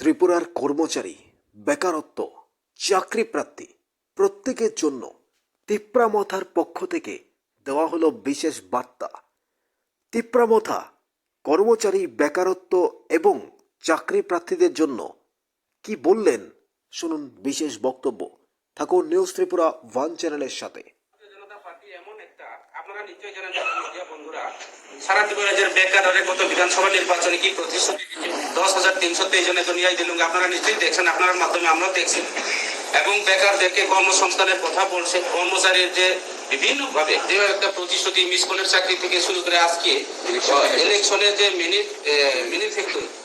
ত্রিপুরার কর্মচারী, বেকারত্ব, চাকরি প্রার্থী প্রত্যেকের জন্য তিপ্রামথার পক্ষ থেকে দেওয়া হলো বিশেষ বার্তা। তিপ্রামথা কর্মচারী, বেকারত্ব এবং চাকরি প্রার্থীদের জন্য কি বললেন? শুনুন বিশেষ বক্তব্য। থাকুন নিউজ ত্রিপুরা ওয়ান চ্যানেলের সাথে। সারা ত্রিপুরা বেকারের গত বিধানসভা নির্বাচনে কি প্রতিশ্রুতি দশ হাজার তিনশো তেইশ জনের দুনিয়ায় নিয়াই আপনারা নিশ্চয়ই দেখছেন আপনার মাধ্যমে আমরাও দেখছি। এবং বেকারদেরকে কর্মসংস্থানের কথা বলছে কর্মচারীর যে বিভিন্নভাবে যে একটা প্রতিশ্রুতি মিস কলের চাকরি থেকে শুরু করে আজকে ইলেকশনের যে মিনিট ম্যানুফ্যাক্সারিং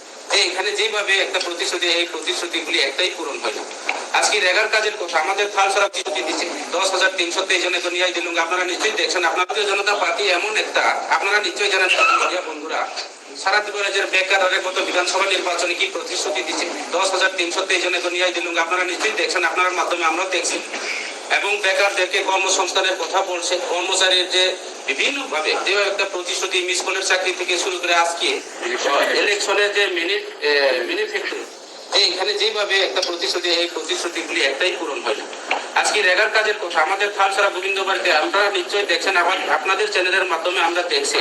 এখানে যেভাবে একটা প্রতিশ্রুতি, এই প্রতিশ্রুতিগুলি একটাই পূরণ হয় না আজকে রেগার কাজের কথা, আমাদের থাল সারা প্রতিশ্রুতি দিচ্ছে দশ হাজার তিনশো তেইশ জনে তো নিয়াই দিলুম, আপনারা নিশ্চয়ই দেখছেন আপনার ভারতীয় জনতা পার্টি এমন একটা, আপনারা নিশ্চয়ই জানেন বন্ধুরা, সারা ত্রিপুরা বেকারের গত বিধানসভা নির্বাচনে কি প্রতিশ্রুতি দিচ্ছে? দশ হাজার তিনশো তেইশ তো নিয়াই দিলুম, আপনারা নিশ্চয়ই দেখছেন আপনার মাধ্যমে আমরাও দেখছি। এবং বেকারদেরকে কর্মসংস্থানের কথা বলছে, কর্মচারীর যে একটা প্রতিশ্রুতি মিস চাকরি থেকে শুরু করে আজকে ইলেকশনের যে মিনিট এখানে যেভাবে একটা প্রতিশ্রুতি এই প্রতিশ্রুতিগুলি একটাই পূরণ হয় না আজকে রেগার কাজের কথা আমাদের আপনারা নিশ্চয়ই দেখছেন আবার আপনাদের চ্যানেলের মাধ্যমে আমরা দেখছি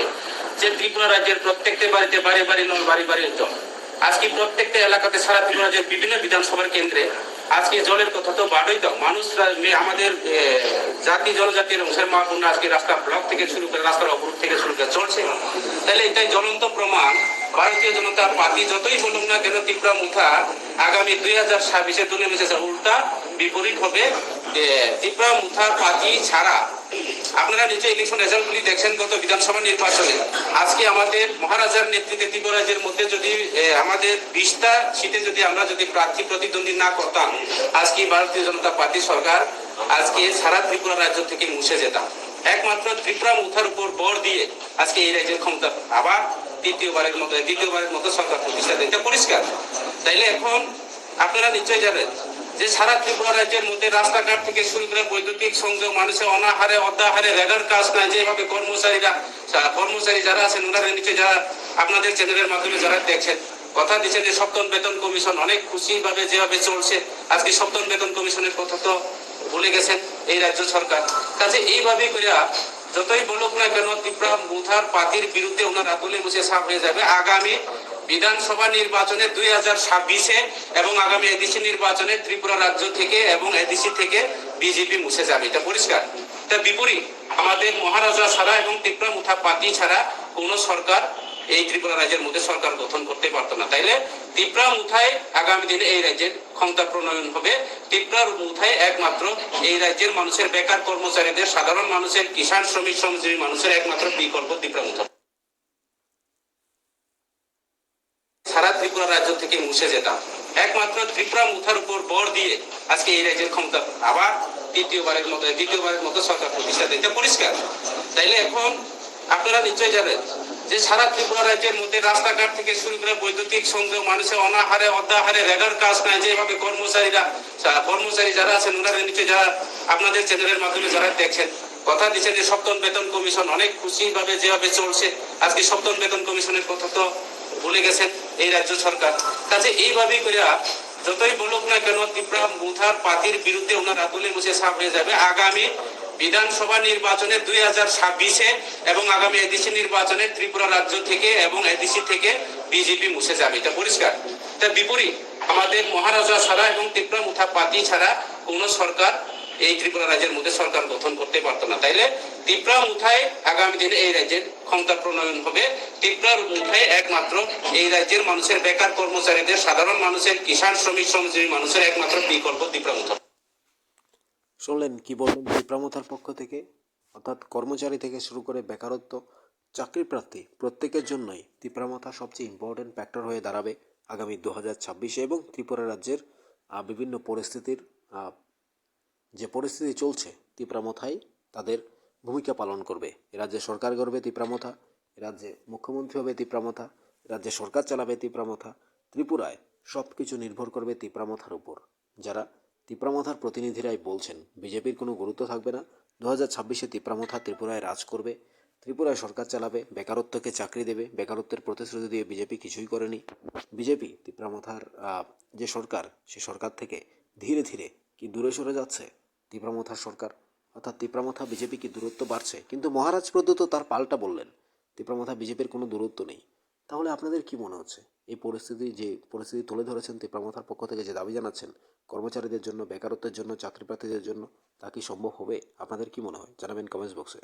যে ত্রিপুরা রাজ্যের প্রত্যেকটা বাড়িতে বাড়ি বাড়ি নল বাড়ি বাড়ি জল আজকে প্রত্যেকটা এলাকাতে সারা ত্রিপুরা রাজ্যের বিভিন্ন বিধানসভার কেন্দ্রে আজকে জলের কথা তো বাড়ই দাও। মানুষরা আমাদের জাতি জনজাতির মুসলমান মহাপূর্ণ আজকে রাস্তা ব্লক থেকে শুরু করে রাস্তার অবরোধ থেকে শুরু করে চলছে। তাহলে এটাই জ্বলন্ত প্রমাণ। ভারতীয় জনতা পার্টি যতই বলুক না কেন তীব্র মুথা আগামী দুই হাজার ছাব্বিশে দুনিয়া মিশেছে উল্টা বিপরীত হবে। তীব্র মুথা পার্টি ছাড়া আপনারা নিচে ইলেকশন রেজাল্টগুলি দেখছেন, গত বিধানসভা নির্বাচনে, আজকে আমাদের মহারাজার নেতৃত্বে ত্রিপুরা রাজ্যের মধ্যে যদি আমাদের বিশটা সিটে যদি আমরা যদি প্রার্থী প্রতিদ্বন্দ্বী না করতাম, আজকে ভারতীয় জনতা পার্টি সরকার আজকে সারা ত্রিপুরা রাজ্য থেকে মুছে যেতাম একমাত্র ত্রিপুরা মুথার উপর বর দিয়ে আজকে এই রাজ্যের ক্ষমতা, আবার তৃতীয়বারের মতো দ্বিতীয়বারের মতো সরকার প্রতিষ্ঠা দিতে পরিষ্কার। তাইলে এখন আপনারা নিশ্চয়ই জানেন যে সারা ত্রিপুরা রাজ্যের মধ্যে রাস্তাঘাট থেকে শুরু করে বৈদ্যুতিক সংযোগ, মানুষের অনাহারে অর্ধাহারে রেগার কাজ নাই যেভাবে কর্মচারীরা কর্মচারী যারা আছেন ওনারা নিচে যারা আপনাদের চ্যানেলের মাধ্যমে যারা দেখছেন, কথা দিচ্ছে যে সপ্তম বেতন কমিশন অনেক খুশি ভাবে যেভাবে চলছে, আজকে সপ্তম বেতন কমিশনের কথা তো ভুলে গেছেন এই রাজ্য সরকার। কাজে এইভাবে করিয়া যতই বলুক না কেন, ত্রিপুরা মুথার পাতির বিরুদ্ধে ওনার আতুলে মুছে সাফ হয়ে যাবে। আগামী বিধানসভা নির্বাচনে দুই হাজার ছাব্বিশে এবং আগামী এডিসি নির্বাচনে ত্রিপুরা রাজ্য থেকে এবং এডিসি থেকে বিজেপি মুছে যাবে। এটা পরিষ্কার। তার বিপরীত, আমাদের মহারাজা ছাড়া এবং ত্রিপুরা মুথা পার্টি ছাড়া কোন সরকার এই ত্রিপুরা রাজ্যের মধ্যে সরকার গঠন করতে পারতো না। তাইলে ত্রিপুরা মুথায় আগামী দিনে এই রাজ্যের ক্ষমতা প্রণয়ন হবে। ত্রিপুরার মুথায় একমাত্র এই রাজ্যের মানুষের বেকার কর্মচারীদের, সাধারণ মানুষের, কিষাণ শ্রমিক শ্রমজীবী মানুষের একমাত্র বিকল্প ত্রিপুরা মুথা সারা ত্রিপুরা রাজ্য থেকে মুছে যেতাম। একমাত্র ত্রিপুরা মুথার উপর বর দিয়ে আজকে এই রাজ্যের ক্ষমতা আবার তৃতীয়বারের মতো, দ্বিতীয়বারের মতো সরকার প্রতিষ্ঠা দিতে পরিষ্কার। তাইলে এখন আপনারা নিশ্চয়ই জানেন যে সারা ত্রিপুরা রাজ্যের মধ্যে রাস্তাঘাট থেকে শুরু করে বৈদ্যুতিক সংযোগ, মানুষের অনাহারে অর্ধাহারে রেগার কাজ নাই যেভাবে কর্মচারীরা কর্মচারী যারা আছেন, ওনারা নিচে যারা আপনাদের চ্যানেলের মাধ্যমে যারা দেখছেন, কথা দিচ্ছে যে সপ্তম বেতন কমিশন অনেক খুশি ভাবে যেভাবে চলছে, আজকে সপ্তম বেতন কমিশনের কথা তো ভুলে গেছেন। এই রাজ্য সরকার। কাজে এইভাবেই করিয়া যতই বলুক না কেন ত্রিপুরা মুথার পাতির বিরুদ্ধে ওনার আতুলে মুছে সাফ হয়ে যাবে। আগামী বিধানসভা নির্বাচনে দুই হাজার ছাব্বিশে এবং আগামী এডিসি নির্বাচনে ত্রিপুরা রাজ্য থেকে এবং এডিসি থেকে বিজেপি মুছে যাবে। এটা পরিষ্কার। তার বিপরীত। আমাদের মহারাজা ছাড়া এবং ত্রিপুরা মুথা পাতি ছাড়া কোন সরকার এই ত্রিপুরা রাজ্যের মধ্যে সরকার গঠন করতে পারতো না। তাইলে ত্রিপুরা মুথায় আগামী দিনে এই রাজ্যের ক্ষমতা প্রণয়ন হবে। ত্রিপুরার মুথায় একমাত্র এই রাজ্যের মানুষের বেকার কর্মচারীদের, সাধারণ মানুষের, কিষাণ শ্রমিক শ্রমজীবী মানুষের একমাত্র বিকল্প ত্রিপুরা মুথা। শুনলেন কি বললেন তিপ্রামথার পক্ষ থেকে? অর্থাৎ কর্মচারী থেকে শুরু করে বেকারত্ব চাকরি প্রার্থী প্রত্যেকের জন্যই তিপ্রামথা সবচেয়ে ইম্পর্টেন্ট ফ্যাক্টর হয়ে দাঁড়াবে আগামী দু হাজার এবং ত্রিপুরা রাজ্যের বিভিন্ন পরিস্থিতির যে পরিস্থিতি চলছে তিপ্রামথাই তাদের ভূমিকা পালন করবে। রাজ্যে সরকার গড়বে তিপ্রামথা রাজ্যে মুখ্যমন্ত্রী হবে তিপ্রামথা রাজ্যে সরকার চালাবে তিপ্রামথা, ত্রিপুরায় সব কিছু নির্ভর করবে তিপ্রামথার উপর। যারা তিপ্রামথার প্রতিনিধিরাই বলছেন, বিজেপির কোনো গুরুত্ব থাকবে না। দু হাজার ছাব্বিশে তিপ্রামথা ত্রিপুরায় রাজ করবে, ত্রিপুরায় সরকার চালাবে, বেকারত্বকে চাকরি দেবে, বেকারত্বের প্রতিশ্রুতি দিয়ে বিজেপি কিছুই করেনি। বিজেপি তিপ্রামথার যে সরকার, সে সরকার থেকে ধীরে ধীরে কি দূরে সরে যাচ্ছে? তিপ্রামথার সরকার, অর্থাৎ তিপ্রামথা বিজেপি কি দূরত্ব বাড়ছে। কিন্তু মহারাজ প্রদত্ত তার পাল্টা বললেন তিপ্রামথা বিজেপির কোনো দূরত্ব নেই। তাহলে আপনাদের কি মনে হচ্ছে? এই পরিস্থিতি যে পরিস্থিতি তুলে ধরেছেন তিপ্রামথার পক্ষ থেকে যে দাবি জানাচ্ছেন, কর্মচারীদের জন্য, বেকারত্বের জন্য চাকরি প্রার্থীদের জন্য, তা কি সম্ভব হবে? আপনাদের কি মনে হয়? জানাবেন কমেন্টস বক্সে।